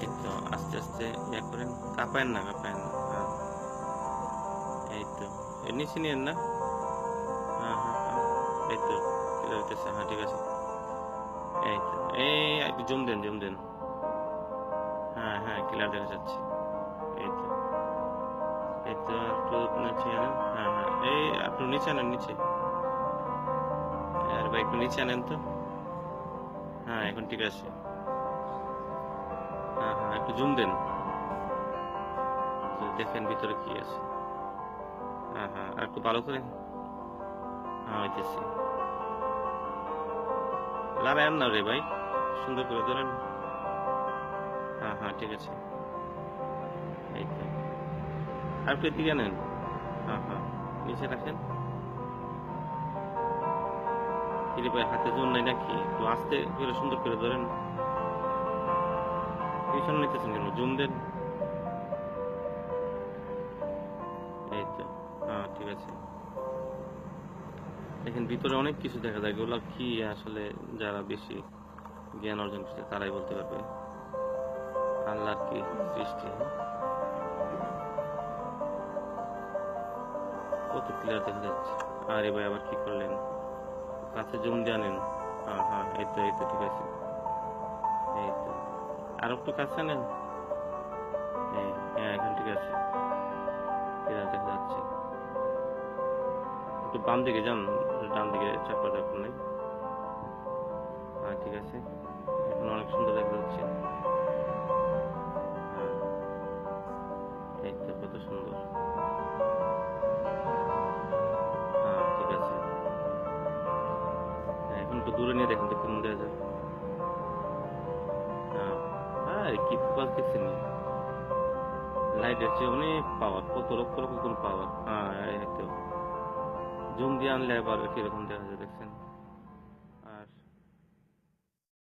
এই তো আস্তে আস্তে ইয়া করেন। কাঁপায়েন না কাঁপায়েন না। হ্যাঁ। এই তো নিচে নিয়েন না? হ্যাঁ হ্যাঁ হ্যাঁ। এই তো হইতেছে। হ্যাঁ ঠিক আছে। এই তো এই, একটু জুম দেন জুম দেন। হ্যাঁ হ্যাঁ ক্লিয়ার দেখা যাচ্ছে। এই তো এই তো একটু নিচে আনেন। হ্যাঁ হ্যাঁ। এই একটু নিচে আনেন, নিচে। আর ভাই, একটু নিচে আনেন তো। হ্যাঁ এখন ঠিক আছে। হ্যাঁ হ্যাঁ একটু জুম দেন। দেখেন ভিতরে কি আছে। হ্যাঁ হ্যাঁ আর একটু ভালো করে হ্যাঁ হইতেছি। লাগায়েন না রে ভাই, সুন্দর করে ধরেন। হ্যাঁ হ্যাঁ ঠিক আছে। এই আর একটু এদিকে নেন হ্যাঁ হ্যাঁ নিচে রাখেন। কিরে ভাই, হাতে জোর নাই নাকি? একটু আস্তে করে সুন্দর করে ধরেন। পিছন নিতেছেন কেন? জুম দেন। এই তো। হ্যাঁ ঠিক আছে। দেখেন, ভিতরে অনেক কিছু দেখা যায়। এগুলো কি আসলে যারা বেশি জ্ঞান অর্জন করছে, তারাই বলতে পারবে। আল্লাহর কি সৃষ্টি হ্যাঁ? কত ক্লিয়ার দেখা যাচ্ছে। আরে ভাই, আবার কি করলেন? কাছে জুম জানেন হ্যাঁ হ্যাঁ এই তো এই তো, ঠিক আছে। আর একটু কাছে নেন হ্যাঁ এখন ঠিক আছে। একটু বাম দিকে যান ডান দিকে চাপা দেখুন নেই। হ্যাঁ ঠিক আছে। এখন অনেক সুন্দর দেখা যাচ্ছে। হ্যাঁ কত সুন্দর। হ্যাঁ ঠিক আছে। হ্যাঁ, এখন একটু দূরে নিয়ে দেখুন তো কেমন দেখা যায় হ্যাঁ। হ্যাঁ কি পাওয়ার দেখছেন লাইটের চেয়ে অনেক পাওয়ার কত লক্ষ লক্ষ কোন পাওয়ার হ্যাঁ জুম আনলে আবার কীরকম দেখা যায়, দেখছেন?